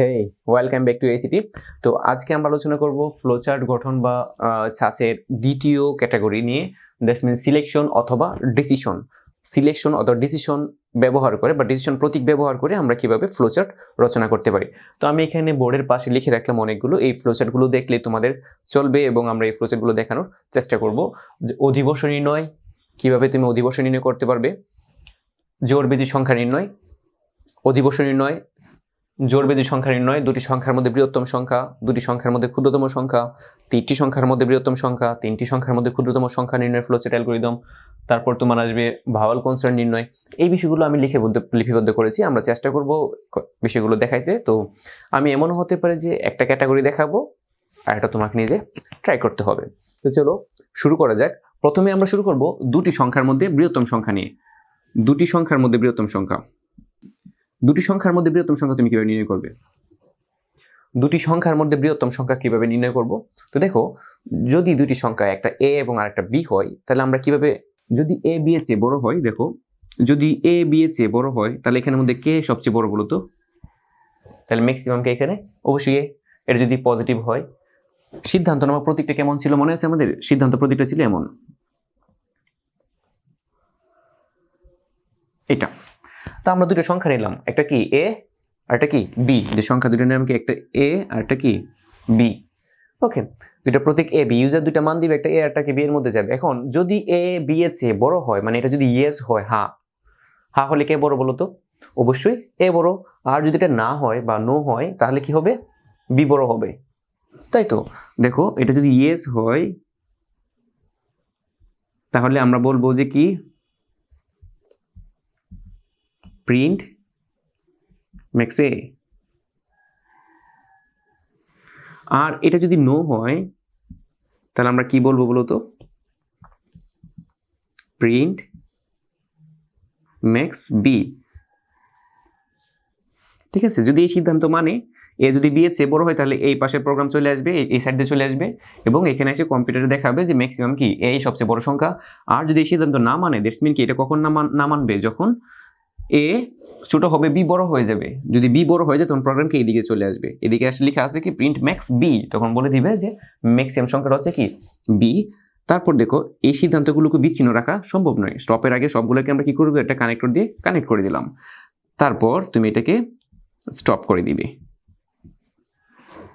Hey welcome back to ACP তো আজকে আমরা আলোচনা করব ফ্লোচার্ট গঠন বা সাচের দ্বিতীয় ক্যাটাগরি নিয়ে। দ্যাটস মিন সিলেকশন অথবা ডিসিশন সিলেকশন অথবা ডিসিশন ব্যবহার করে বা ডিসিশন প্রতীক ব্যবহার করে আমরা কীভাবে ফ্লোচার্ট রচনা করতে পারি। তো আমি এখানে বোর্ডের পাশে লিখে রাখলাম অনেকগুলো। এই ফ্লোচার্টগুলো দেখলে তোমাদের চলবে এবং আমরা এই ফ্লোচার্টগুলো দেখানোর চেষ্টা করব। অধিবর্ষ নির্ণয়, কীভাবে তুমি অধিবর্ষ নির্ণয় করতে পারবে? জোর সংখ্যা নির্ণয়, অধিবর্ষ নির্ণয় জোর বেদি সংখ্যা নির্ণয়, দুটি সংখ্যার মধ্যে বৃহত্তম সংখ্যা, দুটি সংখ্যার মধ্যে ক্ষুদ্রতম সংখ্যা, তিনটি সংখ্যার মধ্যে বৃহত্তম সংখ্যা, তিনটি সংখ্যার মধ্যে ক্ষুদ্রতম সংখ্যা নির্ণয় ফ্লোচার্ট অ্যালগোরিদম তারপর তোমার আসবে ভাওয়াল কনসার্ন নির্ণয়। এই বিষয়গুলো আমি লিখিবদ্ধ লিপিবদ্ধ করেছি, আমরা চেষ্টা করব বিষয়গুলো দেখাইতে। তো আমি এমনও হতে পারে যে একটা ক্যাটাগরি দেখাবো, আর এটা তোমাকে নিজে ট্রাই করতে হবে। তো চলো, শুরু করা যাক। প্রথমে আমরা শুরু করব দুটি সংখ্যার মধ্যে বৃহত্তম সংখ্যা নিয়ে। দুটি সংখ্যার মধ্যে বৃহত্তম সংখ্যা। দুটি সংখ্যার মধ্যে বৃহত্তম সংখ্যা তুমি কীভাবে নির্ণয় করবে? দুটি সংখ্যার মধ্যে বৃহত্তম সংখ্যা কীভাবে নির্ণয় করব? তো দেখো, যদি দুটি সংখ্যা একটা এ এবং আরেকটা বি হয়, তাহলে আমরা কীভাবে, যদি এ বি এর চেয়ে বড় হয়, দেখো, যদি এ বি এর চেয়ে বড় হয়, তাহলে এখানের মধ্যে কে সবচেয়ে বড় বলো তো তাহলে ম্যাক্সিমাম কে এখানে? অবশ্যই এ এটা যদি পজিটিভ হয়, সিদ্ধান্ত নেওয়ার প্রতীকটা কেমন ছিল মনে আছে আমাদের? সিদ্ধান্ত প্রতীকটা ছিল এমন। এটা। তা আমরা দুটো সংখ্যা নিলাম। একটা কি এ আর একটা কি বি যে সংখ্যা দুটো নাম কি একটা এ আর একটা কি বি ওকে দুটো প্রতীক এ বি ইউজার দুটো মান দিবে, একটা এ আর কি বি এর মধ্যে যাবে। এখন যদি এ বি এর চেয়ে বড় হয় মানে এটা যদি ইয়েস হয়, হা। হা হলে কে বড় বলো তো অবশ্যই এ বড়। আর যদি এটা না হয় বা নো হয়, তাহলে কি হবে? বি বড় হবে। তাই তো? দেখো, এটা যদি ইয়েস হয়, তাহলে আমরা বলব যে কি? Print max. আর এটা যদি নো হয়, তাহলে আমরা কি বলব বলো তো? Print max B. ঠিক আছে, যদি এই সিদ্ধান্ত মানে এ যদি বি চেয়ে বড় হয়, তাহলে এই পাশের প্রোগ্রাম চলে আসবে, এই- সাইড দিয়ে চলে আসবে, এবং এখানে এসে কম্পিউটারে দেখাবে যে ম্যাক্সিমাম কি, এই সবচেয়ে বড় সংখ্যা। আর যদি এই সিদ্ধান্ত না মানে দ্যাটস মিন কি এটা কখন না মানবে? যখন এ ছোট হবে বি বড় হয়ে যাবে। যদি বি বড় হয়ে যায়, তখন প্রোগ্রামকে এদিকে চলে আসবে। এদিকে আসলে লেখা আছে কি প্রিন্ট ম্যাক্স বি তখন বলে দিবে যে ম্যাক্সিমাম সংখ্যাটা হচ্ছে কি বি তারপর দেখো, এই সিদ্ধান্তগুলোকে বিচ্ছিন্ন রাখা সম্ভব নয়। স্টপের আগে সবগুলোকে আমরা কি করব, একটা কানেক্টর দিয়ে কানেক্ট করে দিলাম। তারপর তুমি এটাকে স্টপ করে দিবে।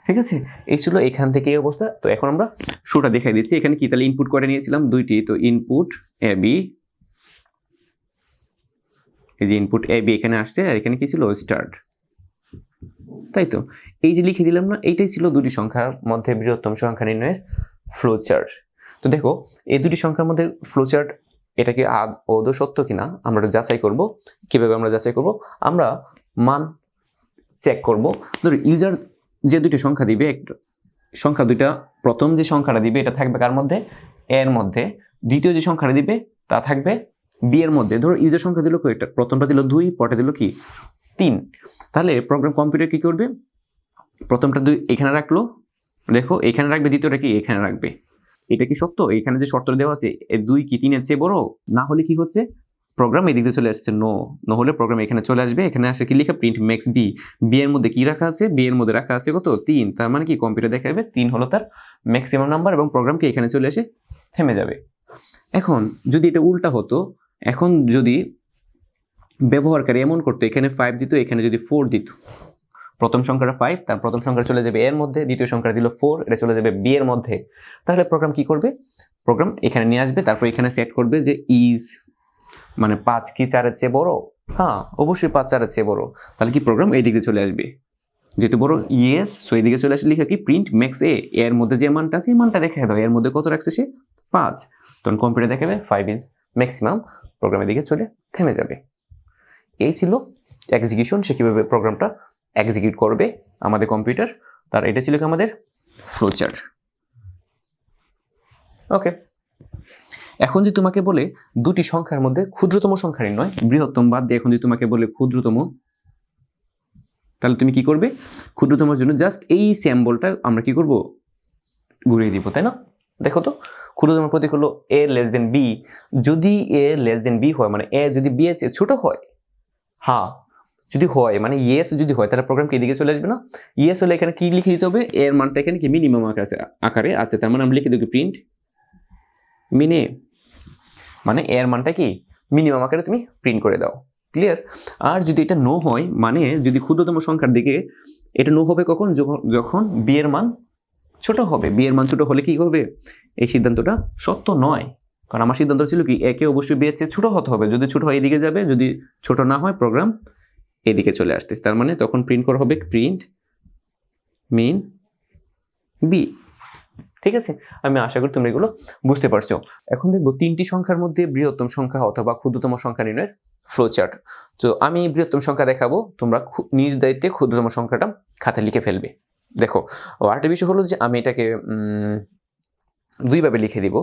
ঠিক আছে? এই ছিল এখান থেকে এই অবস্থা। তো এখন আমরা শোটা দেখাই দিচ্ছি। এখানে কি তাহলে ইনপুট করে নিয়েছিলাম? দুইটি। তো ইনপুট এ বি এই যে ইনপুট এ বি এখানে আসছে আর এখানে কি ছিল? স্টার্ট তাই তো? এই যে লিখে দিলাম না, এইটাই ছিল দুটি সংখ্যার মধ্যে বৃহত্তম সংখ্যা নির্ণয়ের ফ্লো চার্ট তো দেখো, এই দুটি সংখ্যার মধ্যে ফ্লো চার্ট এটা কি আদ আদৌ সত্য কিনা? আমরা যাচাই করব। কীভাবে আমরা যাচাই করব? আমরা মান চেক করব। ধরো ইউজার যে দুটি সংখ্যা দিবে, একটা সংখ্যা দুইটা, প্রথম যে সংখ্যাটা দিবে, এটা থাকবে কার মধ্যে? এর মধ্যে। দ্বিতীয় যে সংখ্যাটা দিবে, তা থাকবে বি এর মধ্যে, ধরো ইউজার সংখ্যা দিল কয়টা? প্রথমটা দিল দুই, পরটা দিল কি? তিন। তাহলে প্রোগ্রাম কম্পিউটার কি করবে? প্রথমটা দুই এখানে রাখল। দেখো, এখানে রাখবে, দ্বিতীয়টা কি? এখানে রাখবে। এটা কি সত্য? এখানে যে শর্ত দেওয়া আছে দুই কি তিনের চেয়ে বড়? না হলে কি হচ্ছে? প্রোগ্রাম এদিকে চলে আসছে নো নো হলে প্রোগ্রাম এখানে চলে আসবে। এখানে আসে কি লেখা? প্রিন্ট ম্যাক্স বি বি এর মধ্যে কি রাখা আছে? বি এর মধ্যে রাখা আছে কত? তিন। তার মানে কি? কম্পিউটার দেখাবে, তিন হলো তার ম্যাক্সিমাম নাম্বার এবং প্রোগ্রাম কি এখানে চলে এসে থেমে যাবে। এখন যদি এটা উল্টা হতো এখন যদি ব্যবহারকারী এমন করতো, এখানে ফাইভ দিত, এখানে যদি ফোর দিত। প্রথম সংখ্যাটা ফাইভ তার প্রথম সংখ্যা চলে যাবে এর মধ্যে, দ্বিতীয় সংখ্যাটা দিল ফোর এটা চলে যাবে বি এর মধ্যে। তাহলে প্রোগ্রাম কি করবে? প্রোগ্রাম এখানে নিয়ে আসবে, তারপর এখানে সেট করবে যে ইজ মানে পাঁচ কি চারের চেয়ে বড়? হ্যাঁ অবশ্যই পাঁচ চারের চেয়ে বড়। তাহলে কি প্রোগ্রাম এই দিকে চলে আসবে? যেহেতু বড় ইয়েস সো এইদিকে চলে আসলে লেখা কি? প্রিন্ট ম্যাক্স এ এর মধ্যে যে মানটা আছে, এই মানটা দেখে দাও। এর মধ্যে কত রাখছে সে? পাঁচ। তখন কম্পিউটার দেখাবে ফাইভ ইজ ম্যাক্সিমাম প্রোগ্রামের দিকে চলে থেমে যাবে। এই ছিল এক্সিকিউশন সে কীভাবে প্রোগ্রামটা এক্সিকিউট করবে আমাদের কম্পিউটার তার এটা ছিল কি আমাদের ফ্লোচার ওকে এখন যদি তোমাকে বলে দুটি সংখ্যার মধ্যে ক্ষুদ্রতম সংখ্যা নয় বৃহত্তম বাদ দিয়ে এখন যদি তোমাকে বলে ক্ষুদ্রতম, তাহলে তুমি কি করবে? ক্ষুদ্রতমের জন্য জাস্ট এই স্যাম্বলটা আমরা কি করব? ঘুরিয়ে দিব, তাই না? দেখো তো, ক্ষুদ্রতম প্রতীক হলো এ লেস দেন বি যদি এ লেস দেন বি হয় মানে এ যদি বি এর ছোট হয় হ্যাঁ যদি হয় মানে ইয়েস যদি হয়, তাহলে প্রোগ্রাম কি এদিকে চলে আসবে না? ইয়েস হলে এখানে কি লিখে দিতে হবে? এর মানটা এখানে কি? মিনিমাম আকারে আছে আকারে আছে। তার মানে আমরা লিখে দেবো প্রিন্ট মিনে মানে এর মানটা কি? মিনিমাম আকারে তুমি প্রিন্ট করে দাও। ক্লিয়ার আর যদি এটা নো হয় মানে যদি ক্ষুদ্রতম সংখ্যার দিকে এটা নো হবে কখন? যখন বি এর মান ছোট হবে বি এর মান ছোট হলে কি হবে? এই সিদ্ধান্তটা সত্য নয়। কারণ আমার সিদ্ধান্ত ছিল কি, একে অবশ্যই বি এর চেয়ে ছোট হতে হবে। যদি ছোট হয় এদিকে যাবে, যদি ছোট না হয় প্রোগ্রাম এদিকে চলে আসতেছে। তার মানে তখন প্রিন্ট করা হবে প্রিন্ট মিন বি ঠিক আছে? আমি আশা করি তোমরা এগুলো বুঝতে পারছ। এখন দেখব তিনটি সংখ্যার মধ্যে বৃহত্তম সংখ্যা অথবা ক্ষুদ্রতম সংখ্যা নির্ণয়ের ফ্লোচার্ট তো আমি বৃহত্তম সংখ্যা দেখাবো, তোমরা নিজ দায়িত্বে ক্ষুদ্রতম সংখ্যাটা খাতায় লিখে ফেলবে। দেখো আরেকটা বিষয় হলো যে আমি এটাকে দুইভাবে লিখে দিব।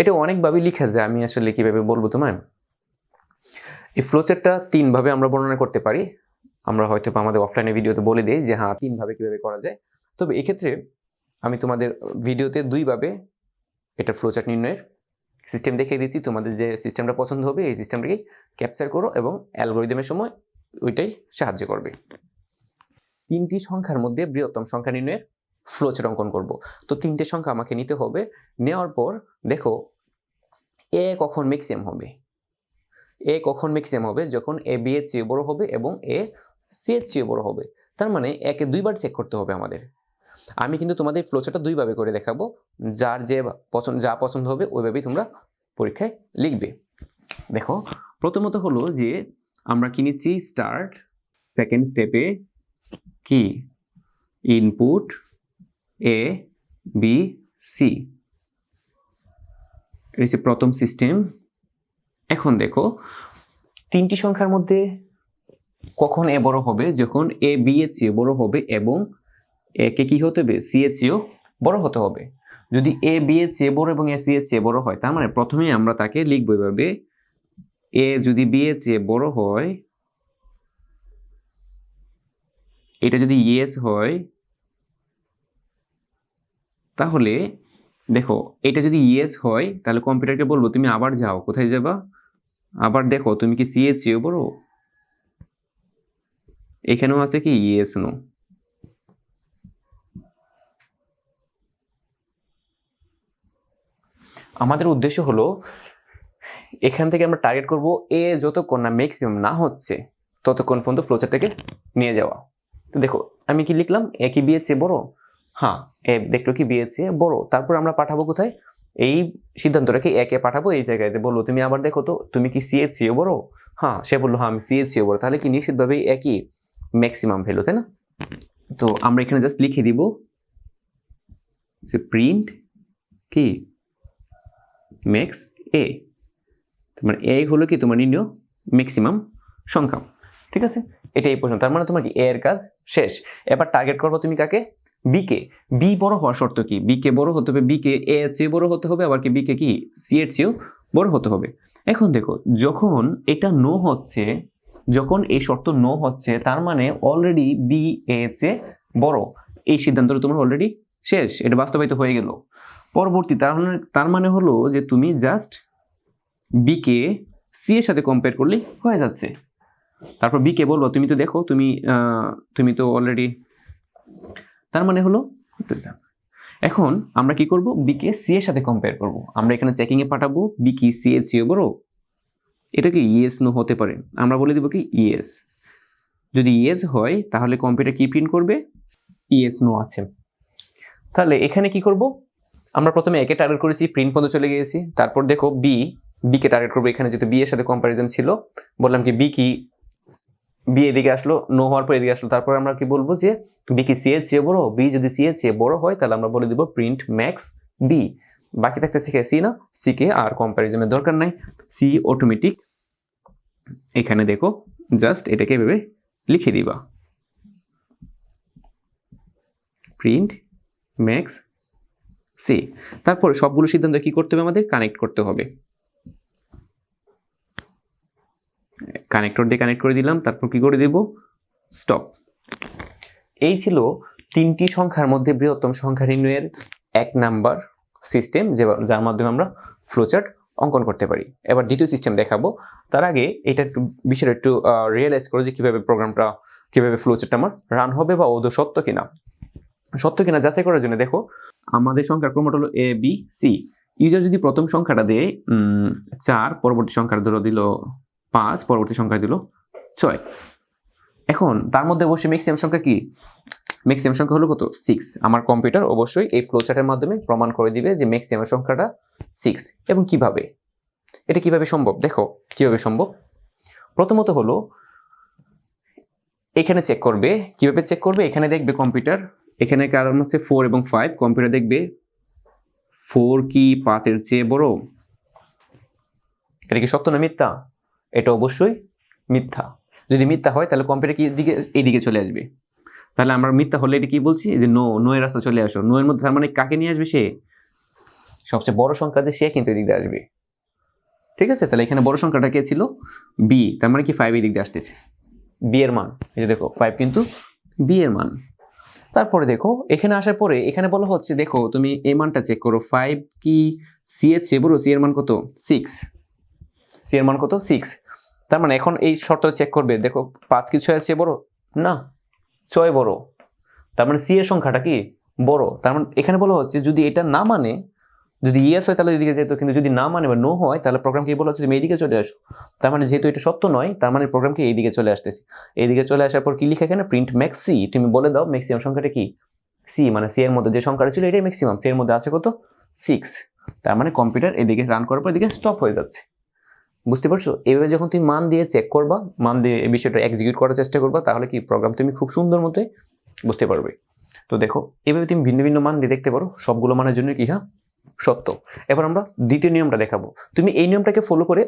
এটা অনেকভাবে লিখা যায় আমি আসলে কীভাবে বলব তোমায়? এই ফ্লোচার্টটা তিনভাবে আমরা বর্ণনা করতে পারি। আমরা হয়তো আমাদের অফলাইনে ভিডিওতে বলে দিই যে হ্যাঁ তিনভাবে কীভাবে করা যায়। তবে এক্ষেত্রে আমি তোমাদের ভিডিওতে দুইভাবে এটা ফ্লোচার্ট নির্ণয়ের সিস্টেম দেখিয়ে দিচ্ছি। তোমাদের যে সিস্টেমটা পছন্দ হবে, এই সিস্টেমটাকে ক্যাপচার করো এবং অ্যালগোরিদমের সময় ওইটাই সাহায্য করবে। তিনটি সংখ্যার মধ্যে বৃহত্তম সংখ্যা নির্ণয়ের ফ্লোচার্ট অঙ্কন করব। তো তিনটে সংখ্যা আমাকে নিতে হবে। নেওয়ার পর দেখো এ কখন ম্যাক্সিমাম হবে? এ কখন ম্যাক্সিমাম হবে? যখন এ বি এর চেয়ে বড় হবে এবং এ সি এর চেয়ে বড় হবে। তার মানে একে দুইবার চেক করতে হবে আমাদের। আমি কিন্তু তোমাদের ফ্লোচারটা দুইভাবে করে দেখাবো। যার যে পছন্দ, যা পছন্দ হবে ওইভাবেই তোমরা পরীক্ষায় লিখবে। দেখো, প্রথমত হলো যে আমরা কিনেছি স্টার্ট সেকেন্ড স্টেপে কি? ইনপুট এ বি সি এটা প্রথম সিস্টেম এখন দেখো, তিনটি সংখ্যার মধ্যে কখন এ বড় হবে? যখন এ বি এর চেয়ে বড় হবে এবং একে কি হতে হবে? সি এর চেয়েও বড় হতে হবে। যদি এ বি এর চেয়ে বড় এবং এ সি এর চেয়ে বড় হয়, তার মানে প্রথমেই আমরা তাকে লিখব এভাবে। এ যদি বি এর চেয়ে বড় হয় এটা যদি ইয়েস হয়, তাহলে দেখো, এটা যদি ইয়েস হয়, তাহলে কম্পিউটারকে বলব, তুমি আবার যাও, কোথায় যাবা? আবার দেখো, তুমি কি সি এর বড় এখানেও আছে কি ইয়েস নো আমাদের উদ্দেশ্য হলো, এখান থেকে আমরা টার্গেট করব এ যতক্ষণ না ম্যাক্সিমাম না হচ্ছে, ততক্ষণ পর্যন্ত ফ্লোচারটাকে নিয়ে যাওয়া। তো দেখো, আমি কি লিখলাম? এ কি বিয়ে চেয়ে বড়? হ্যাঁ এ দেখল কি বিয়ে চেয়ে বড়। তারপর আমরা পাঠাবো কোথায়? এই সিদ্ধান্তটাকে একে পাঠাবো এই জায়গাতে বলল, তুমি আবার দেখো তো, তুমি কি সি এর চেয়ে বড়? হ্যাঁ সে বলল হ্যাঁ আমি সি এর বড়। তাহলে কি নিশ্চিতভাবেই একই ম্যাক্সিমাম ভ্যালু তাই না? তো আমরা এখানে জাস্ট লিখে দিব যে প্রিন্ট কি? ম্যাক্স এ তোমার এ হলো কি? তোমার নির্ণয় ম্যাক্সিমাম সংখ্যা। ঠিক আছে? এটা এই পর্যন্ত তার মানে তোমার কি? এ এর কাজ শেষ। এবার টার্গেট করব তুমি কাকে? বি কে। বি বড় হওয়ার শর্ত কি? বি কে বড় হতে হবে বি কে এ এর চেয়ে বড় হতে হবে, আবার কি বি কে সি এর চেয়েও বড় হতে হবে। এখন দেখো, যখন এটা নো হচ্ছে, যখন এই শর্ত নো হচ্ছে, তার মানে অলরেডি বি এ চেয়ে বড়। এই সিদ্ধান্তটা তোমার অলরেডি শেষ। এটা বাস্তবায়িত হয়ে গেল। পরবর্তী, তার মানে তার মানে হলো যে তুমি জাস্ট বি কে সি এর সাথে কম্পেয়ার করলে হয়ে যাচ্ছে। তারপর বি কে বলব, তুমি তো দেখো, তুমি তুমি তো অলরেডি তার মানে হলো এখন আমরা কি করব? বি কে সি এর সাথে কম্পেয়ার করব। আমরা এখানে চেকিং এ পাঠাবো বি কি সি এর চেয়ে বড়? এটা কি ইয়েস নো হতে পারে? আমরা বলে দিব কি ইয়েস যদি ইয়েস হয়, তাহলে কম্পিউটার কি প্রিন্ট করবে? ইয়েস নো আছে। তাহলে এখানে কি করব? আমরা প্রথমে একে টার্গেট করেছি প্রিন্ট পর্যন্ত চলে গিয়েছি। তারপর দেখো বি বি কে টার্গেট করব এখানে, যেহেতু বি এর সাথে কম্পারিজন ছিল। বললাম কি বি কি বি এদিকে আসলো নো হওয়ার পর এদিকে আসলো। তারপর আমরা কি বলব যে বি কি সি এর চেয়ে বড়? বি যদি সি এর চেয়ে বড় হয়, তাহলে আমরা বলে দিব প্রিন্ট ম্যাক্স বি বাকি থাকতে শিখে সি না সি কে আর কম্পারিজনের দরকার নাই। সি অটোমেটিক এখানে দেখো জাস্ট এটাকে ভেবে লিখে দিবা। প্রিন্ট ম্যাক্স সি তারপর সবগুলো সিদ্ধান্ত কি করতে হবে আমাদের? কানেক্ট করতে হবে। কানেক্টর দিয়ে কানেক্ট করে দিলাম, তারপর কি করে দেব? স্টপ এই ছিল তিনটি সংখ্যার মধ্যে বৃহত্তম সংখ্যা নির্ণয়ের এক নাম্বার সিস্টেম যে যার মাধ্যমে আমরা ফ্লোচার্ট অঙ্কন করতে পারি। এবার দ্বিতীয় সিস্টেম দেখাবো। তার আগে এটা একটু বিষয়টা একটু রিয়েলাইজ করো যে কীভাবে প্রোগ্রামটা কীভাবে ফ্লোচারটা আমার রান হবে বা ওদের সত্য কিনা। সত্য কিনা যাচাই করার জন্য দেখো, আমাদের সংখ্যার ক্রমটা হলো এ বি সি ইউজার যদি প্রথম সংখ্যাটা দেয় চার, পরবর্তী সংখ্যাটা ধরো দিল পাঁচ পরবর্তী সংখ্যা দিল ছয়। এখন তার মধ্যে অবশ্যই ম্যাক্সিমাম সংখ্যা কি? ম্যাক্সিমাম সংখ্যা হলো কত? সিক্স আমার কম্পিউটার অবশ্যই এই ফ্লোচার্টের মাধ্যমে প্রমাণ করে দিবে যে ম্যাক্সিমাম সংখ্যাটা সিক্স এবং কীভাবে? এটা কীভাবে সম্ভব? দেখো, কীভাবে সম্ভব? প্রথমত হলো, এখানে চেক করবে। কীভাবে চেক করবে? এখানে দেখবে কম্পিউটার এখানে কারণ হচ্ছে ফোর এবং ফাইভ কম্পিউটার দেখবে ফোর কি পাঁচের চেয়ে বড়? এটা কি সত্য না মিথ্যা? এটা অবশ্যই মিথ্যা। যদি মিথ্যা হয়, তাহলে কম্পিউটার কি দিকে এইদিকে চলে আসবে। তাহলে আমরা মিথ্যা হলে এটা কি বলছি? যে নো নো এর রাস্তা চলে আসো। নো এর মধ্যে তার মানে কাকে নিয়ে আসবে সে? সবচেয়ে বড় সংখ্যা যে সে কিন্তু এদিক দিয়ে আসবে। ঠিক আছে? তাহলে এখানে বড় সংখ্যাটা কে ছিল? বি তার মানে কি ফাইভ এদিক দিয়ে আসতেছে। বি এর মান। এই যে দেখো ফাইভ কিন্তু বি এর মান। তারপরে দেখো, এখানে আসার পরে এখানে বলা হচ্ছে, দেখো, তুমি এ মানটা চেক করো। ফাইভ কি সি এর চেয়ে বড়? সি এর মান কত? সিক্স সি এর মান কত? সিক্স তার মানে এখন এই শর্তটা চেক করবে। দেখো, পাঁচ কি ছয়ের চেয়ে বড়? না, ছয় বড়। তার মানে সি এর সংখ্যাটা কি? বড়। তার মানে এখানে বলা হচ্ছে, যদি এটা না মানে যদি ইয়েস হয় তাহলে এদিকে যেত কিন্তু যদি না মানে বা নো হয়, তাহলে প্রোগ্রাম কি বলা হচ্ছে? তুমি এইদিকে চলে আসো। তার মানে যেহেতু এটা সত্য নয়, তার মানে প্রোগ্রাম কি এইদিকে চলে আসতেছে। এইদিকে চলে আসার পর কি লিখে এখানে? প্রিন্ট ম্যাক্সি তুমি বলে দাও ম্যাক্সিমাম সংখ্যাটা কি? সি মানে সি এর মধ্যে যে সংখ্যাটা ছিল, এটাই ম্যাক্সিমাম সি এর মধ্যে আছে কত? সিক্স তার মানে কম্পিউটার এদিকে রান করার পর এদিকে স্টপ হয়ে যাচ্ছে। বুঝতে পারছ? এভাবে যখন তুমি মান দিয়ে চেক করবা, মান দিয়ে এই বিষয়টা এক্সিকিউট করার চেষ্টা করবা, তাহলে কি প্রোগ্রাম তুমি খুব সুন্দর মতো বুঝতে পারবে। তো দেখো, এভাবে তুমি ভিন্ন ভিন্ন মান দিয়ে দেখতে পারো, সবগুলো মানের জন্য কি হ্যাঁ? সত্য। এবার আমরা দ্বিতীয় নিয়মটা দেখাবো। তুমি এই নিয়মটাকে ফলো করে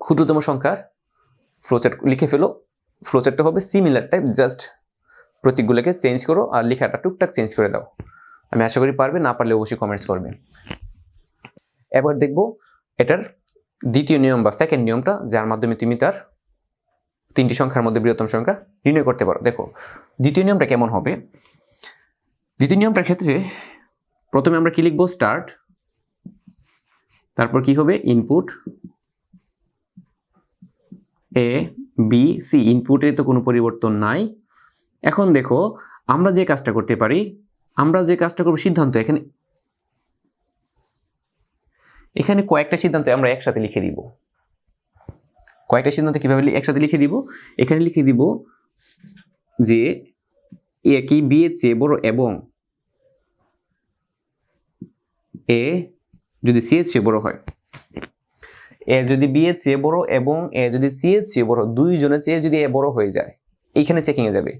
ক্ষুদ্রতম সংখ্যার ফ্লোচার্ট লিখে ফেলো। ফ্লোচার্টটা হবে সিমিলার টাইপ জাস্ট প্রতীকগুলোকে চেঞ্জ করো আর লেখাটা টুকটাক চেঞ্জ করে দাও। আমি আশা করি পারবে, না পারলে অবশ্যই কমেন্টস করবে। এবার দেখব, এটার দ্বিতীয় নিয়ম বা সেকেন্ড নিয়মটা, যার মাধ্যমে তুমি তার তিনটি সংখ্যার মধ্যে বৃহত্তম সংখ্যা নির্ণয় করতে পারো। দেখো, দ্বিতীয় নিয়মটা কেমন হবে? দ্বিতীয় নিয়মটার ক্ষেত্রে প্রথমে আমরা কি লিখব? স্টার্ট তারপর কি হবে? ইনপুট এ বি সি ইনপুটে তো কোনো পরিবর্তন নাই। এখন দেখো, আমরা যে কাজটা করতে পারি, আমরা যে কাজটা করব সিদ্ধান্ত, এখানে এখানে কয়েকটা সিদ্ধান্ত আমরা একসাথে লিখে দিব। কয়েকটা সিদ্ধান্ত কীভাবে একসাথে লিখে দিব? এখানে লিখে দিব যে এ কি বি এর চেয়ে বড় এবং এ যদি সি এর চেয়ে বড় হয়। এ যদি বি এর চেয়ে বড় এবং এ যদি সি এর চেয়ে বড়, দুইজনের চেয়ে যদি এ বড় হয়ে যায় এইখানে চেকিং এ যাবে।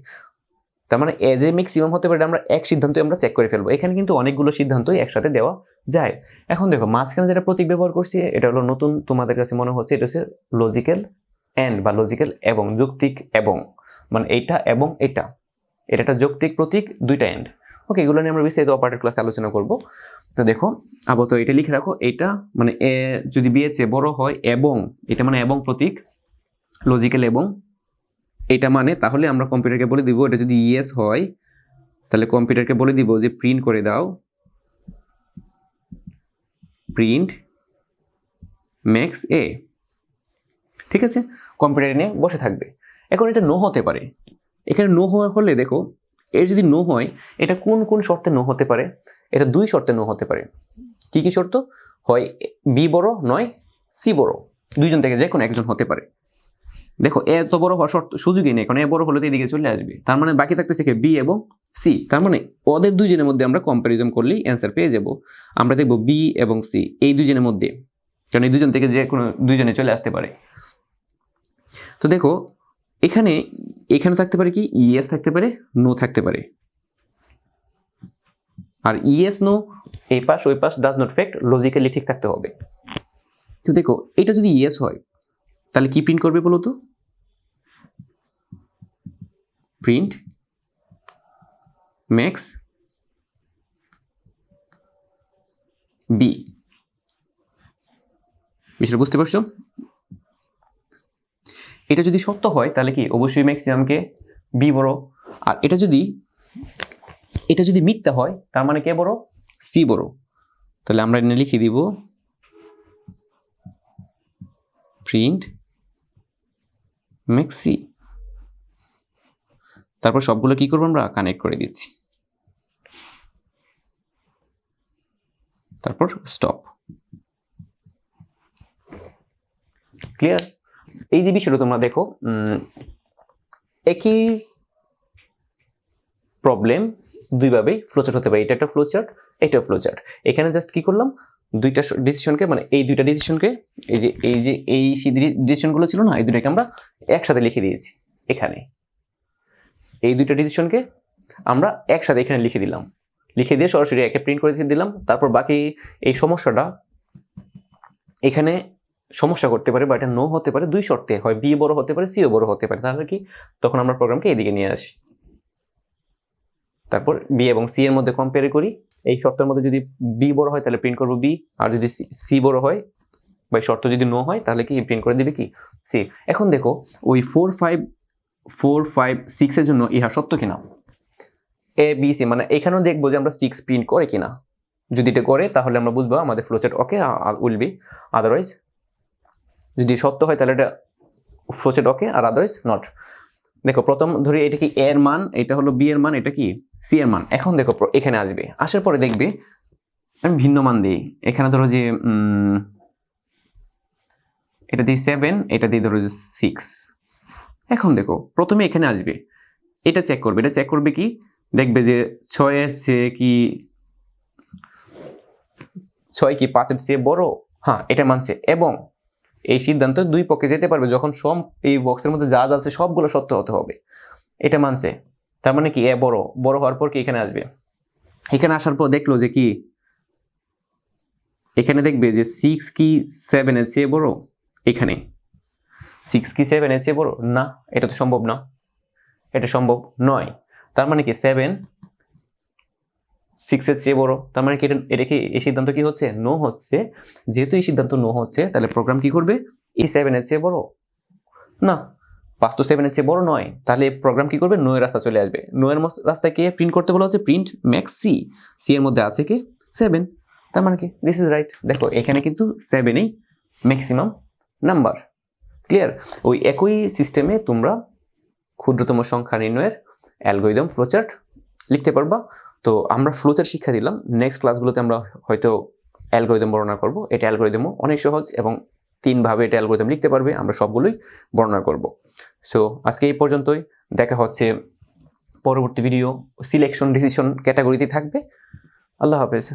তার মানে এ যে ম্যাক্সিমাম হতে পারে আমরা এক সিদ্ধান্তই আমরা চেক করে ফেলব। এখানে কিন্তু অনেকগুলো সিদ্ধান্তই একসাথে দেওয়া যায়। এখন দেখো, মাঝখানে যেটা প্রতীক ব্যবহার করছি, এটা হলো নতুন তোমাদের কাছে মনে হচ্ছে, এটা হচ্ছে লজিক্যাল অ্যান্ড বা লজিক্যাল এবং, যৌক্তিক এবং। মানে এইটা এবং এটা। এটা একটা যৌক্তিক প্রতীক, দুইটা এন্ড ওকে এগুলো নিয়ে আমরা বিস্তারিত অপারেটর ক্লাসে আলোচনা করব। তো দেখো, আপাতত এটা লিখে রাখো, এটা মানে এ যদি বি এর চেয়ে বড় হয়, এবং, এটা মানে এবং প্রতীক লজিক্যাল এবং এটা মানে তাহলে আমরা কম্পিউটারকে বলে দিব, এটা যদি ইয়েস হয়, তাহলে কম্পিউটারকে বলে দিব যে প্রিন্ট করে দাও। প্রিন্ট ম্যাক্স এ ঠিক আছে? কম্পিউটার নিয়ে বসে থাকবে। এখন এটা নো হতে পারে। এখানে নো হওয়ার ফলে দেখো, এর যদি নো হয়, এটা কোন কোন শর্তে নো হতে পারে? এটা দুই শর্তে নো হতে পারে। কি কি শর্ত? হয় বি বড়, নয় সি বড়। দুইজন থেকে যে কোনো একজন হতে পারে। দেখো এত বড় হওয়ার শর্ত সুযোগই নেই, কারণ এ বড় হলে তো এদিকে চলে আসবে। তার মানে বাকি থাকতেছে কি বি এবং সি তার মানে ওদের দুইজনের মধ্যে আমরা কম্পারিজন করলেই অ্যান্সার পেয়ে যাব। আমরা দেখব বি এবং সি এই দুজনের মধ্যে। কারণ এই দুজন থেকে যে কোনো দুইজনে চলে আসতে পারে। তো দেখো, এখানে এখানে থাকতে পারে কি ইএস থাকতে পারে নো থাকতে পারে। আর ইএস নো এই পাশ, ওই পাশ ডাজ নট ফেক্ট লজিক্যালি ঠিক থাকতে হবে। তো দেখো, এটা যদি ইএস হয় তাহলে কি প্রিন্ট করবে বলো তো? প্রিন্ট ম্যাক্স বি বিষয়টা বুঝতে পারছ? এটা যদি সত্য হয়, তাহলে কি অবশ্যই ম্যাক্সিমামকে বি বড় আর এটা যদি এটা যদি মিথ্যা হয়, তার মানে কে বড় সি বড় তাহলে আমরা এনে লিখে দিব প্রিন্ট মেক্সি তারপর সবগুলো কি করব আমরা? কানেক্ট করে দিচ্ছি। তারপর স্টপ ক্লিয়ার এই যে বিষয়টা তোমরা দেখো একই প্রবলেম দুইভাবেই ফ্লোচার্ট হতে পারে। এটা একটা ফ্লোচার্ট এটা ফ্লোচার্ট এখানে জাস্ট কি করলাম? দুইটা ডিসিশনকে মানে এই দুইটা ডিসিশনকে এই যে এই যে, এই ডিসিশনগুলো ছিল না, এই দুটাকে আমরা একসাথে লিখে দিয়েছি, এখানে। এই দুইটা ডিসিশনকে আমরা একসাথে এখানে লিখে দিলাম। লিখে দিয়ে সরাসরি একে প্রিন্ট করে দিলাম, তারপর বাকি এই সমস্যাটা এখানে সমস্যা করতে পারে বা এটা নো হতে পারে, দুই শর্তে, হয় বি বড় হতে পারে সিও বড় হতে পারে, তাহলে কি? তখন আমরা প্রোগ্রামকে এদিকে নিয়ে আসি। তারপর বি এবং সি এর মধ্যে কম্পেয়ার করি। এই শর্তের মধ্যে যদি বি বড় হয়, তাহলে প্রিন্ট করব বি আর যদি সি বড় হয়, বা শর্ত যদি নো হয়, তাহলে কি প্রিন্ট করে দিবে কি? সি এখন দেখো, ওই ফোর ফাইভ ফোর ফাইভ সিক্সের জন্য ইহা সত্য কিনা? এ বি সি মানে এখানেও দেখব যে আমরা সিক্স প্রিন্ট করে কিনা। যদি এটা করে, তাহলে আমরা বুঝব আমাদের flowchart okay will be otherwise যদি সত্য হয়, তাহলে এটা ফ্লোচার্ট ওকে আর আদারওয়াইজ নট দেখো, প্রথম ধরি এটা কি এর মান? এটা হলো বি এর মান, এটা কি? সি এর মান। এখন দেখো এখানে আসবে। আসার পরে দেখবে, আমি ভিন্ন মান দিই। এখানে ধরো যে এটা দিই সেভেন এটা দিয়ে ধরো যে সিক্স এখন দেখো, প্রথমে এখানে আসবে। এটা চেক করবে। এটা চেক করবে কি? দেখবে যে ছয়ের চেয়ে কি, ছয় কি পাঁচের চেয়ে বড়? হ্যাঁ এটা মানছে। এবং এই সিদ্ধান্ত দুই পক্ষে যেতে পারবে যখন সব এই বক্সের মধ্যে যা যা আছে সবগুলো সত্য হতে হবে। এটা মানছে। তার মানে কি? এ বড় বড় হওয়ার পর কি এখানে আসবে? এখানে আসার পর দেখল যে কি? এখানে দেখবে যে সিক্স কি সেভেন সেভেনের চেয়ে বড়? এখানে। সিক্স কি সেভেন সেভেনের চেয়ে বড়? না, এটা তো সম্ভব না। এটা সম্ভব নয়। তার মানে কি? সেভেন সিক্সের চেয়ে বড়। তার মানে কি এটা এটা কি এই সিদ্ধান্ত কি হচ্ছে? নো হচ্ছে। যেহেতু এই সিদ্ধান্ত নো হচ্ছে, তাহলে প্রোগ্রাম কি করবে? এই সেভেনের চেয়ে বড়। না পাঁচ তো সেভেনের চেয়ে বড় নয়, তাহলে প্রোগ্রাম কি করবে? নো এর রাস্তা চলে আসবে। নো এর মস- রাস্তায় কে প্রিন্ট করতে বলা হচ্ছে? প্রিন্ট ম্যাক্স সি সি এর মধ্যে আছে কি? সেভেন তার মানে কি? দিস ইজ রাইট দেখো, এখানে কিন্তু সেভেনই ম্যাক্সিমাম নাম্বার ক্লিয়ার ওই একই সিস্টেমে তোমরা ক্ষুদ্রতম সংখ্যা নির্ণয়ের অ্যালগোরিদম ফ্লোচার্ট লিখতে পারবা। তো আমরা ফ্লোচার্ট শিক্ষা দিলাম। নেক্সট ক্লাসগুলোতে আমরা হয়তো অ্যালগোরিদম বর্ণনা করব। এটা অ্যালগোরিদমও অনেক সহজ এবং তিনভাবে এটা অ্যালগোরিদম লিখতে পারবে। আমরা সবগুলোই বর্ণনা করব। সো আজকে এই পর্যন্তই। দেখা হচ্ছে পরবর্তী ভিডিও সিলেকশন ডিসিশন ক্যাটাগরিতে থাকবে। আল্লাহ হাফেজ।